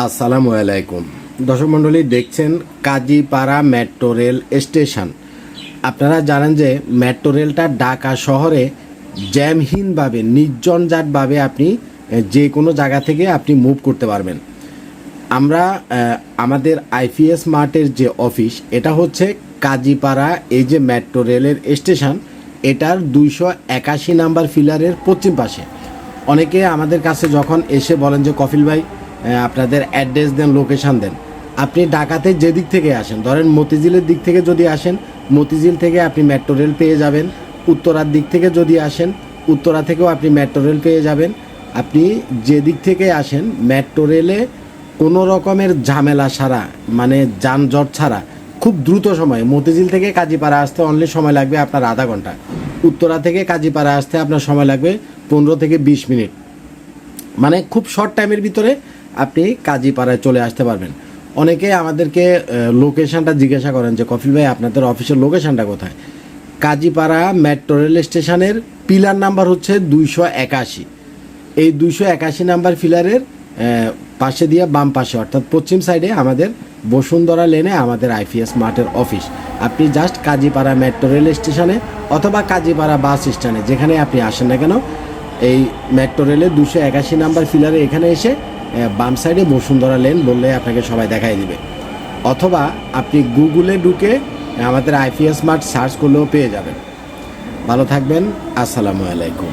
আসসালামু আলাইকুম। দর্শক মণ্ডলী, দেখছেন কাজীপাড়া মেট্রো রেল স্টেশন। আপনারা জানেন যে মেট্রো রেলটা ঢাকা শহরে জ্যামহীনভাবে নির্জনজাটভাবে আপনি যে কোনো জায়গা থেকে আপনি মুভ করতে পারবেন। আমরা আমাদের আইপিএস মার্টের যে অফিস, এটা হচ্ছে কাজীপাড়া, এই যে মেট্রো রেলের স্টেশন, এটার দুইশো একাশি নাম্বার ফিলারের পশ্চিম পাশে। অনেকে আমাদের কাছে যখন এসে বলেন যে, কফিল ভাই আপনাদের অ্যাড্রেস দেন লোকেশান দেন। আপনি ঢাকাতে যে দিক থেকে আসেন, ধরেন মতিঝিলের দিক থেকে যদি আসেন, মতিঝিল থেকে আপনি মেট্রো রেল পেয়ে যাবেন। উত্তরার দিক থেকে যদি আসেন, উত্তরা থেকেও আপনি মেট্রো রেল পেয়ে যাবেন। আপনি যে দিক থেকে আসেন মেট্রো রেলে কোনো রকমের ঝামেলা ছাড়া মানে যানজট ছাড়া, খুব দ্রুত সময়ে, মতিঝিল থেকে কাজীপাড়া আসতে অনলি সময় লাগবে আপনার আধা ঘণ্টা। উত্তরা থেকে কাজীপাড়া আসতে আপনার সময় লাগবে পনেরো থেকে বিশ মিনিট। মানে খুব শর্ট টাইমের ভিতরে আপনি কাজীপাড়ায় চলে আসতে পারবেন। অনেকে আমাদেরকে লোকেশানটা জিজ্ঞাসা করেন যে কফিল ভাই, আপনাদের অফিসের লোকেশানটা কোথায়? কাজীপাড়া মেট্রো রেল স্টেশনের পিলার নাম্বার হচ্ছে দুইশো একাশি। এই দুইশো একাশি নাম্বার ফিলারের পাশে দিয়ে বাম পাশে, অর্থাৎ পশ্চিম সাইডে আমাদের বসুন্ধরা লেনে আমাদের আইপিএস মার্টের অফিস আপনি জাস্ট কাজীপাড়া মেট্রো রেল স্টেশনে অথবা কাজীপাড়া বাস স্ট্যান্ডে যেখানে আপনি আসেন না কেন, এই মেট্রো রেলের দুশো একাশি নাম্বার ফিলারে এখানে এসে বাম সাইডে বসুন্ধরা লেন বললে আপনাকে সবাই দেখাই দেবে। অথবা আপনি গুগলে ঢুকে আমাদের আইপিএস স্মার্ট সার্চ করলেও পেয়ে যাবেন। ভালো থাকবেন, আসসালামু আলাইকুম।